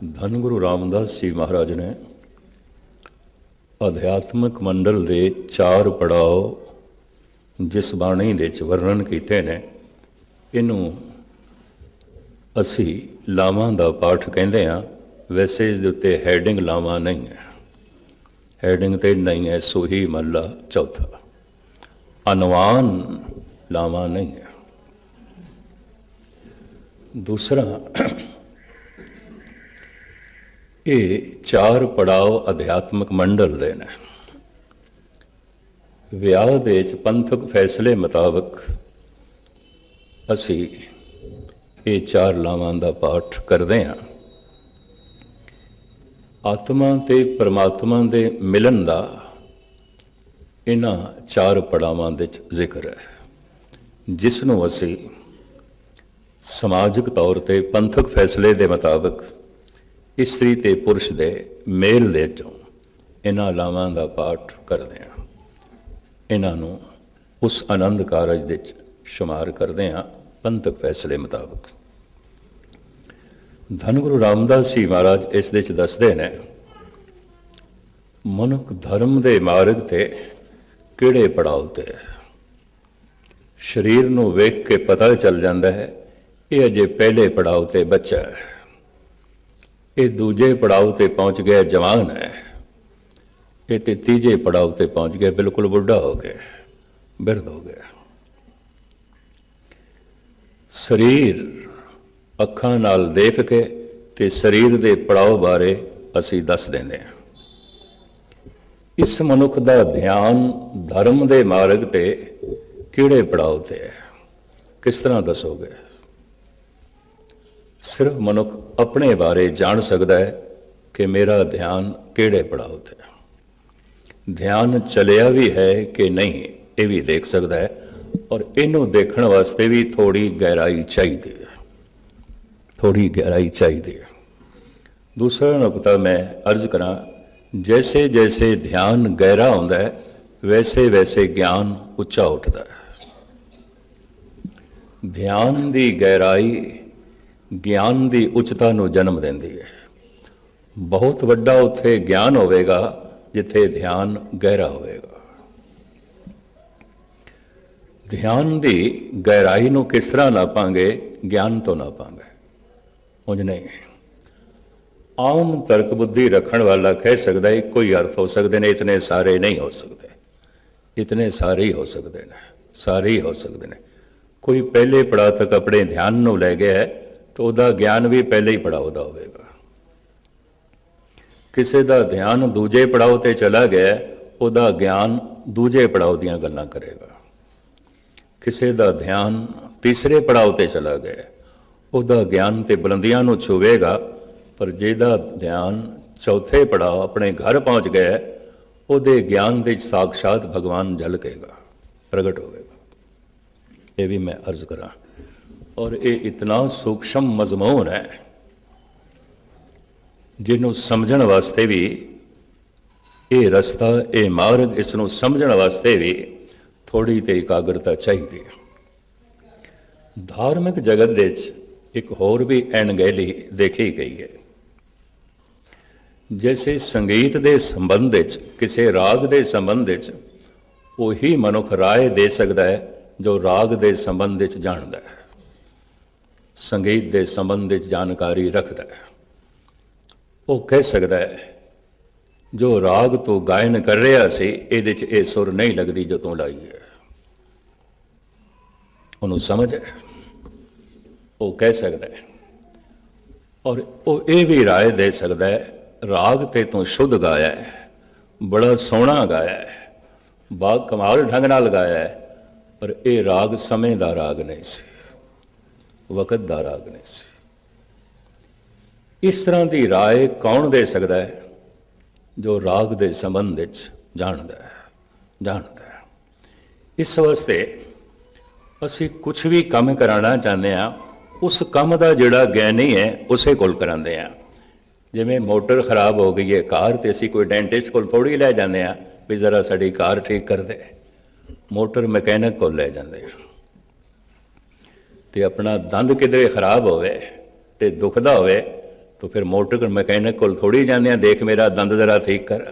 ਧੰਨ ਗੁਰੂ ਰਾਮਦਾਸ ਜੀ ਮਹਾਰਾਜ ਨੇ ਅਧਿਆਤਮਿਕ ਮੰਡਲ ਦੇ ਚਾਰ ਪੜਾਓ ਜਿਸ ਬਾਣੀ ਦੇ ਚ ਵਰਣਨ ਕੀਤੇ ਨੇ, ਇਹਨੂੰ ਅਸੀਂ ਲਾਵਾਂ ਦਾ ਪਾਠ ਕਹਿੰਦੇ ਆ ਵੈਸੇ ਇਸ ਦੇ ਉੱਤੇ ਹੈਡਿੰਗ ਲਾਵਾਂ ਨਹੀਂ ਹੈ। ਹੈਡਿੰਗ ਤੇ ਨਹੀਂ ਹੈ, ਸੋਹੀ ਮੱਲਾ ਚੌਥਾ। ਅਨਵਾਨ ਲਾਵਾਂ ਨਹੀਂ ਹੈ। ਦੂਸਰਾ ਇਹ ਚਾਰ ਪੜਾਅ ਅਧਿਆਤਮਿਕ ਮੰਡਲ ਦੇ ਨੇ। ਵਿਆਹ ਦੇ ਵਿੱਚ ਪੰਥਕ ਫੈਸਲੇ ਮੁਤਾਬਕ ਅਸੀਂ ਇਹ ਚਾਰ ਲਾਵਾਂ ਦਾ ਪਾਠ ਕਰਦੇ ਹਾਂ। ਆਤਮਾ ਤੇ ਪਰਮਾਤਮਾ ਦੇ ਮਿਲਨ ਦਾ ਇਹਨਾਂ ਚਾਰ ਪੜਾਵਾਂ ਦੇ ਵਿੱਚ ਜ਼ਿਕਰ ਹੈ, ਜਿਸ ਨੂੰ ਅਸੀਂ ਸਮਾਜਿਕ ਤੌਰ ਤੇ ਪੰਥਕ ਫੈਸਲੇ ਦੇ ਮੁਤਾਬਕ ਇਸਤਰੀ ਤੇ ਪੁਰਸ਼ ਦੇ ਮੇਲ ਦੇ ਚੋਂ ਇਹਨਾਂ ਲਾਵਾਂ ਦਾ ਪਾਠ ਕਰਦੇ ਹਾਂ। ਇਹਨਾਂ ਨੂੰ ਉਸ ਆਨੰਦ ਕਾਰਜ ਦੇ ਚ ਸ਼ੁਮਾਰ ਕਰਦੇ ਹਾਂ, ਪੰਥਕ ਫੈਸਲੇ ਮੁਤਾਬਕ। ਧੰਨ ਗੁਰੂ ਰਾਮਦਾਸ ਜੀ ਮਹਾਰਾਜ ਇਸ ਦੇ ਵਿੱਚ ਦੱਸਦੇ ਨੇ, ਮਨੁੱਖ ਧਰਮ ਦੇ ਮਾਰਗ ਤੇ ਕਿਹੜੇ ਪੜਾਅ ਤੇ ਹੈ? ਸਰੀਰ ਨੂੰ ਵੇਖ ਕੇ ਪਤਾ ਚੱਲ ਜਾਂਦਾ ਹੈ, ਇਹ ਅਜੇ ਪਹਿਲੇ ਪੜਾਅ ਤੇ ਬੱਚਾ ਹੈ। ਇਹ ਦੂਜੇ ਪੜਾਅ ਤੇ ਪਹੁੰਚ ਗਿਆ ਜਵਾਨ ਹੈ। ਇਹ ਤੇ ਤੀਜੇ ਪੜਾਅ ਤੇ ਪਹੁੰਚ ਗਿਆ, ਬਿਲਕੁਲ ਬੁੱਢਾ ਹੋ ਗਿਆ, ਬਿਰਧ ਹੋ ਗਿਆ। ਸਰੀਰ ਅੱਖਾਂ ਨਾਲ ਦੇਖ ਕੇ ਤੇ ਸਰੀਰ ਦੇ ਪੜਾਅ ਬਾਰੇ ਅਸੀਂ ਦੱਸ ਦਿੰਦੇ ਹਾਂ। ਇਸ ਮਨੁੱਖ ਦਾ ਧਿਆਨ ਧਰਮ ਦੇ ਮਾਰਗ ਤੇ ਕਿਹੜੇ ਪੜਾਅ ਤੇ ਹੈ? ਕਿਸ ਤਰ੍ਹਾਂ ਦੱਸੋਗੇ? ਸਿਰਫ ਮਨੁੱਖ ਆਪਣੇ ਬਾਰੇ ਜਾਣ ਸਕਦਾ ਹੈ ਕਿ ਮੇਰਾ ਧਿਆਨ ਕਿਹੜੇ ਪੜਾਅ ਤੇ ਹੈ। ਧਿਆਨ ਚਲਿਆ ਵੀ ਹੈ ਕਿ ਨਹੀਂ, ਇਹ ਵੀ ਦੇਖ ਸਕਦਾ ਹੈ ਔਰ ਇਹਨੂੰ ਦੇਖਣ ਵਾਸਤੇ ਵੀ ਥੋੜੀ ਗਹਿਰਾਈ ਚਾਹੀਦੀ ਹੈ। ਥੋੜੀ ਗਹਿਰਾਈ ਚਾਹੀਦੀ ਹੈ। ਦੂਸਰਾ ਨੁਕਤਾ ਮੈਂ ਅਰਜ਼ ਕਰਾਂ ਜੈਸੇ ਜੈਸੇ ਧਿਆਨ ਗਹਿਰਾ ਹੁੰਦਾ ਹੈ ਵੈਸੇ ਵੈਸੇ ਗਿਆਨ ਉੱਚਾ ਉੱਠਦਾ ਹੈ। ਧਿਆਨ ਦੀ ਗਹਿਰਾਈ ਗਿਆਨ ਦੀ ਉੱਚਤਾ ਨੂੰ ਜਨਮ ਦਿੰਦੀ ਹੈ। ਬਹੁਤ ਵੱਡਾ ਉੱਥੇ ਗਿਆਨ ਹੋਵੇਗਾ, ਜਿੱਥੇ ਧਿਆਨ ਗਹਿਰਾ ਹੋਵੇਗਾ। ਧਿਆਨ ਦੀ ਗਹਿਰਾਈ ਨੂੰ ਕਿਸ ਤਰ੍ਹਾਂ ਨਾਪਾਂਗੇ? ਗਿਆਨ ਤੋਂ ਨਾਪਾਂਗੇ। ਉਂਝ ਨਹੀਂ। ਆਮ ਤਰਕ ਬੁੱਧੀ ਰੱਖਣ ਵਾਲਾ ਕਹਿ ਸਕਦਾ ਹੈ ਇੱਕੋ ਅਰਥ ਹੋ ਸਕਦੇ ਨੇ, ਇਤਨੇ ਸਾਰੇ ਨਹੀਂ ਹੋ ਸਕਦੇ। ਇਤਨੇ ਸਾਰੇ ਹੀ ਹੋ ਸਕਦੇ ਨੇ। ਸਾਰੇ ਹੀ ਹੋ ਸਕਦੇ ਨੇ। ਕੋਈ ਪਹਿਲੇ ਪੜਾਅ ਤੱਕ ਆਪਣੇ ਧਿਆਨ ਨੂੰ ਲੈ ਗਿਆ ਹੈ ਤਾਂ ਉਹਦਾ ਗਿਆਨ ਵੀ ਪਹਿਲੇ ਹੀ ਪੜਾਅ ਦਾ ਹੋਵੇਗਾ। ਕਿਸੇ ਦਾ ਧਿਆਨ ਦੂਜੇ ਪੜਾਅ ਤੇ ਚਲਾ ਗਿਆ, ਉਹਦਾ ਗਿਆਨ ਦੂਜੇ ਪੜਾਅ ਦੀਆਂ ਗੱਲਾਂ ਕਰੇਗਾ। ਕਿਸੇ ਦਾ ਧਿਆਨ ਤੀਸਰੇ ਪੜਾਅ ਤੇ ਚਲਾ ਗਿਆ, ਉਹਦਾ ਗਿਆਨ ਤੇ ਬੁਲੰਦੀਆਂ ਨੂੰ ਛੂਵੇਗਾ, ਪਰ ਜਿਹਦਾ ਧਿਆਨ ਚੌਥੇ ਪੜਾਅ ਆਪਣੇ ਘਰ ਪਹੁੰਚ ਗਿਆ, ਉਹਦੇ ਗਿਆਨ ਦੇ ਸਾਖਸ਼ਾਤ ਭਗਵਾਨ ਝਲਕੇਗਾ ਪ੍ਰਗਟ ਹੋਵੇਗਾ। ਇਹ ਵੀ ਮੈਂ ਅਰਜ਼ ਕਰਾਂ। ਔਰ ਇਹ ਇਤਨਾ ਸੂਖਸ਼ਮ ਮਜ਼ਮੂਨ ਹੈ, ਜਿਹਨੂੰ ਸਮਝਣ ਵਾਸਤੇ ਵੀ, ਇਹ ਰਸਤਾ, ਇਹ ਮਾਰਗ ਇਸ ਨੂੰ ਸਮਝਣ ਵਾਸਤੇ ਵੀ ਥੋੜੀ ਤੇ ਇਕਾਗਰਤਾ ਚਾਹੀਦੀ ਹੈ। ਧਾਰਮਿਕ ਜਗਤ ਦੇ ਵਿੱਚ ਇੱਕ ਹੋਰ ਵੀ ਅਣਗਹਿਲੀ ਦੇਖੀ ਗਈ ਹੈ। ਜੈਸੇ ਸੰਗੀਤ ਦੇ ਸੰਬੰਧ ਵਿੱਚ, ਕਿਸੇ ਰਾਗ ਦੇ ਸੰਬੰਧ ਵਿੱਚ, ਉਹੀ ਮਨੁੱਖ ਰਾਏ ਦੇ ਸਕਦਾ ਹੈ ਜੋ ਰਾਗ ਦੇ ਸੰਬੰਧ ਵਿੱਚ ਜਾਣਦਾ ਹੈ। ਸੰਗੀਤ ਦੇ ਸੰਬੰਧ ਵਿੱਚ ਜਾਣਕਾਰੀ ਰੱਖਦਾ ਹੈ। ਉਹ ਕਹਿ ਸਕਦਾ ਹੈ, ਜੋ ਰਾਗ ਤੋਂ ਗਾਇਨ ਕਰ ਰਿਹਾ ਸੀ, ਇਹਦੇ 'ਚ ਇਹ ਸੁਰ ਨਹੀਂ ਲੱਗਦੀ ਜੋ ਤੂੰ ਲਾਈ ਹੈ। ਉਹਨੂੰ ਸਮਝ ਹੈ। ਉਹ ਕਹਿ ਸਕਦਾ ਹੈ, ਔਰ ਉਹ ਇਹ ਵੀ ਰਾਏ ਦੇ ਸਕਦਾ ਹੈ, ਰਾਗ ਤੇ ਤੂੰ ਸ਼ੁੱਧ ਗਾਇਆ ਹੈ, ਬੜਾ ਸੋਹਣਾ ਗਾਇਆ ਹੈ ਬਾ ਕਮਾਲ ਢੰਗ ਨਾਲ ਗਾਇਆ ਹੈ, ਪਰ ਇਹ ਰਾਗ ਸਮੇਂ ਦਾ ਰਾਗ ਨਹੀਂ ਸੀ। ਵਕਤ ਦਾ ਰਾਗ ਨਹੀਂ ਸੀ। ਇਸ ਤਰ੍ਹਾਂ ਦੀ ਰਾਏ ਕੌਣ ਦੇ ਸਕਦਾ ਹੈ? ਜੋ ਰਾਗ ਦੇ ਸੰਬੰਧ ਵਿੱਚ ਜਾਣਦਾ ਹੈ ਜਾਣਦਾ ਹੈ। ਇਸ ਵਾਸਤੇ ਅਸੀਂ ਕੁਝ ਵੀ ਕੰਮ ਕਰਾਉਣਾ ਚਾਹੁੰਦੇ ਆ ਉਸ ਕੰਮ ਦਾ ਜਿਹੜਾ ਗਿਆਨੀ ਹੈ, ਉਸੇ ਕੋਲ ਕਰਾਉਂਦੇ ਆ ਜਿਵੇਂ ਮੋਟਰ ਖਰਾਬ ਹੋ ਗਈ ਹੈ, ਕਾਰ ਤੇ ਅਸੀਂ ਕੋਈ ਡੈਂਟਿਸਟ ਕੋਲ ਥੋੜੀ ਲੈ ਜਾਂਦੇ ਆ ਵੀ ਜ਼ਰਾ ਸਾਡੀ ਕਾਰ ਠੀਕ ਕਰ ਦੇ। ਮੋਟਰ ਮਕੈਨਿਕ ਕੋਲ ਲੈ ਜਾਂਦੇ ਆ ਤੇ ਆਪਣਾ ਦੰਦ ਕਿਧਰੇ ਖਰਾਬ ਹੋਵੇ ਤੇ ਦੁਖਦਾ ਹੋਵੇ ਤੋ ਫਿਰ ਮੋਟਰ ਮਕੈਨਿਕ ਕੋਲ ਥੋੜੀ ਜਾਂਦੇ ਆ ਦੇਖ ਮੇਰਾ ਦੰਦ ਜ਼ਰਾ ਠੀਕ ਕਰ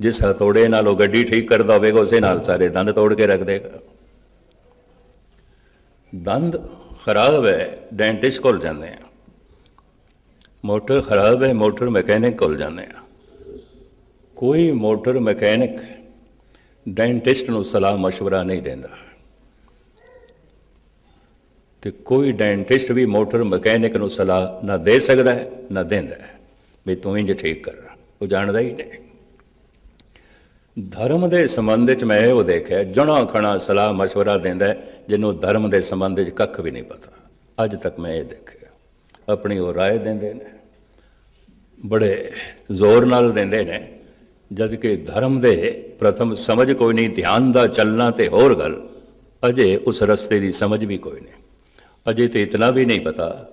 ਜਿਸ ਹਥੌੜੇ ਨਾਲ ਉਹ ਗੱਡੀ ਠੀਕ ਕਰਦਾ ਹੋਵੇਗਾ ਉਸੇ ਨਾਲ ਸਾਰੇ ਦੰਦ ਤੋੜ ਕੇ ਰੱਖ ਦੇਗਾ ਦੰਦ ਖਰਾਬ ਹੈ ਡੈਂਟਿਸਟ ਕੋਲ ਜਾਂਦੇ ਆ ਮੋਟਰ ਖਰਾਬ ਹੈ ਮੋਟਰ ਮਕੈਨਿਕ ਕੋਲ ਜਾਂਦੇ ਆ ਕੋਈ ਮੋਟਰ ਮਕੈਨਿਕ ਡੈਂਟਿਸਟ ਨੂੰ ਸਲਾਹ مشورہ ਨਹੀਂ ਦਿੰਦਾ ਤੇ ਕੋਈ ਡੈਂਟਿਸਟ ਵੀ ਮੋਟਰ ਮਕੈਨਿਕ ਨੂੰ ਸਲਾਹ ਨਾ ਦੇ ਸਕਦਾ ਹੈ ਨਾ ਦਿੰਦਾ ਹੈ ਵੀ ਤੂੰ ਇੰਜ ਠੀਕ ਕਰ ਉਹ ਜਾਣਦਾ ਹੀ ਨਹੀਂ ਧਰਮ ਦੇ ਸੰਬੰਧ ਵਿੱਚ ਮੈਂ ਉਹ ਦੇਖਿਆ ਜਣਾ ਖਣਾ ਸਲਾਹ مشورہ ਦਿੰਦਾ ਹੈ, ਜਿਹਨੂੰ ਧਰਮ ਦੇ ਸੰਬੰਧ ਵਿੱਚ ਕੱਖ ਵੀ ਨਹੀਂ ਪਤਾ ਅੱਜ ਤੱਕ ਮੈਂ ਇਹ ਦੇਖਿਆ ਆਪਣੀ ਉਹ رائے ਦਿੰਦੇ ਨੇ ਬੜੇ ਜ਼ੋਰ ਨਾਲ ਦਿੰਦੇ ਨੇ ਜਦ ਕਿ ਧਰਮ ਦੇ ਪ੍ਰਥਮ ਸਮਝ ਕੋਈ ਨਹੀਂ ਧਿਆਨ ਦਾ ਚੱਲਣਾ ਤੇ ਹੋਰ ਗੱਲ ਅਜੇ ਉਸ ਰਸਤੇ ਦੀ ਸਮਝ ਵੀ ਕੋਈ ਨਹੀਂ ਅਜੇ ਤੇ ਇਤਨਾ ਵੀ ਨਹੀਂ ਪਤਾ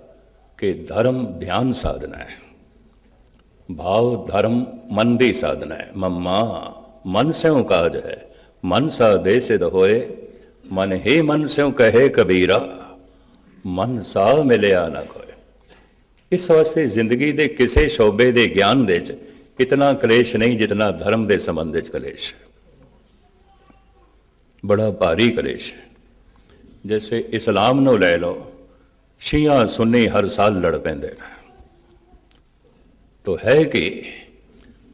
ਕਿ ਧਰਮ ਧਿਆਨ ਸਾਧਨਾ ਹੈ। ਭਾਵ ਧਰਮ ਮਨ ਦੀ ਸਾਧਨਾ ਹੈ। ਮਮਾ, ਮਨ ਸਿਉ ਕਾਜ ਹੈ। ਮਨ ਸਾਧੇ ਸਿਧ ਹੋਏ। ਮਨ ਹੀ ਮਨ ਸਿਉ ਕਹੇ ਕਬੀਰਾ। ਮਨ ਸਾ ਮਿਲਿਆ ਨਾ ਕੋਏ ਇਸ ਵਾਸਤੇ ਜ਼ਿੰਦਗੀ ਦੇ ਕਿਸੇ ਸ਼ੋਬੇ ਦੇ ਗਿਆਨ ਦੇ ਵਿੱਚ ਇਤਨਾ ਕਲੇਸ਼ ਨਹੀਂ ਜਿਤਨਾ ਧਰਮ ਦੇ ਸੰਬੰਧ ਵਿੱਚ ਕਲੇਸ਼ ਬੜਾ ਭਾਰੀ ਕਲੇਸ਼ ਹੈ। ਜੈਸੇ ਇਸਲਾਮ ਨੂੰ ਲੈ ਲਓ, ਸ਼ੀਆ ਸੁੰਨੀ ਹਰ ਸਾਲ ਲੜ ਪੈਂਦੇ ਨੇ। ਤੋ ਹੈ ਕਿ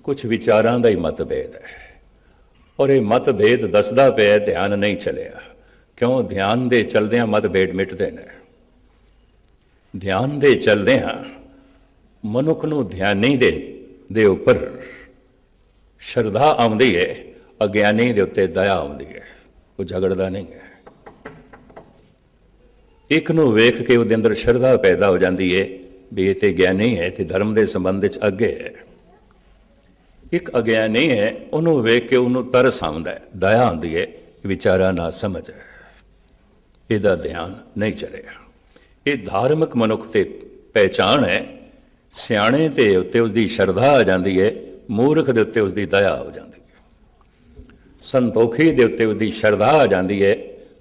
ਕੁਝ ਵਿਚਾਰਾਂ ਦਾ ਹੀ ਮਤਭੇਦ ਹੈ। ਔਰ ਇਹ ਮਤਭੇਦ ਦੱਸਦਾ ਪਿਆ, ਧਿਆਨ ਨਹੀਂ ਚਲਿਆ। ਕਿਉਂ? ਧਿਆਨ ਦੇ ਚਲਦਿਆਂ ਮਤਭੇਦ ਮਿਟਦੇ ਨੇ। ਧਿਆਨ ਦੇ ਚਲਦਿਆਂ ਮਨੁੱਖ ਨੂੰ ਧਿਆਨੀ ਦੇ ਦੇ ਉੱਪਰ ਸ਼ਰਧਾ ਆਉਂਦੀ ਹੈ ਅਗਿਆਨੀ ਦੇ ਉੱਤੇ ਦਇਆ ਆਉਂਦੀ ਹੈ ਉਹ ਝਗੜਦਾ ਨਹੀਂ ਹੈ ਇੱਕ ਨੂੰ ਵੇਖ ਕੇ ਉਹਦੇ ਅੰਦਰ ਸ਼ਰਧਾ ਪੈਦਾ ਹੋ ਜਾਂਦੀ ਹੈ ਵੀ ਇਹ ਤੇ ਗਿਆਨੀ ਹੈ ਤੇ ਧਰਮ ਦੇ ਸੰਬੰਧ ਵਿੱਚ ਅੱਗੇ ਹੈ। ਇੱਕ ਅਗਿਆਨੀ ਹੈ, ਉਹਨੂੰ ਵੇਖ ਕੇ ਉਹਨੂੰ ਤਰਸ ਆਉਂਦਾ ਹੈ, ਦਇਆ ਆਉਂਦੀ ਹੈ ਵਿਚਾਰਾ ਨਾ ਸਮਝ। ਹੈ ਇਹਦਾ ਧਿਆਨ ਨਹੀਂ ਚਲੇਗਾ ਇਹ ਧਾਰਮਿਕ ਮਨੁੱਖ ਤੇ ਪਹਿਚਾਣ ਹੈ, ਸਿਆਣੇ ਤੇ ਉੱਤੇ ਉਸ ਦੀ ਸ਼ਰਧਾ ਆ ਜਾਂਦੀ ਹੈ ਮੂਰਖ ਦੇ ਉੱਤੇ ਉਸ ਦੀ ਦਇਆ ਹੋ ਜਾਂਦੀ ਹੈ ਸੰਤੋਖੀ ਦੇ ਉੱਤੇ ਉਹਦੀ ਸ਼ਰਧਾ ਆ ਜਾਂਦੀ ਹੈ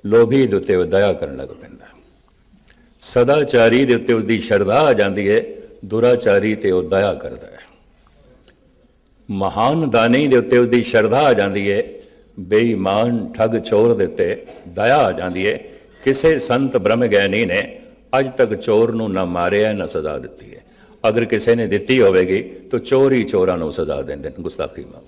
ਲੋਭੀ ਦੇ ਉੱਤੇ ਉਹ ਦਇਆ ਕਰਨ ਲੱਗ ਪੈਂਦਾ। ਸਦਾਚਾਰੀ ਦੇ ਉੱਤੇ ਉਸ ਦੀ ਸ਼ਰਧਾ ਆ ਜਾਂਦੀ ਹੈ, ਦੁਰਾਚਾਰੀ ਤੇ ਉਹ ਦਇਆ ਕਰਦਾ ਹੈ। ਮਹਾਨ ਦਾਨੀ ਦੇ ਉੱਤੇ ਉਸ ਦੀ ਸ਼ਰਧਾ ਆ ਜਾਂਦੀ ਹੈ, ਬੇਈਮਾਨ ਠੱਗ ਚੋਰ ਦੇ ਉੱਤੇ ਦਇਆ ਆ ਜਾਂਦੀ ਹੈ। ਕਿਸੇ ਸੰਤ ਬ੍ਰਹਮ ਗਿਆਨੀ ਨੇ ਅੱਜ ਤੱਕ ਚੋਰ ਨੂੰ ਨਾ ਮਾਰਿਆ, ਨਾ ਸਜ਼ਾ ਦਿੱਤੀ ਹੈ। ਅਗਰ ਕਿਸੇ ਨੇ ਦਿੱਤੀ ਹੋਵੇਗੀ, ਤਾਂ ਚੋਰ ਹੀ ਚੋਰਾਂ ਨੂੰ ਸਜ਼ਾ ਦਿੰਦੇ ਨੇ ਗੁਸਤਾਖੀ ਮਾਫ।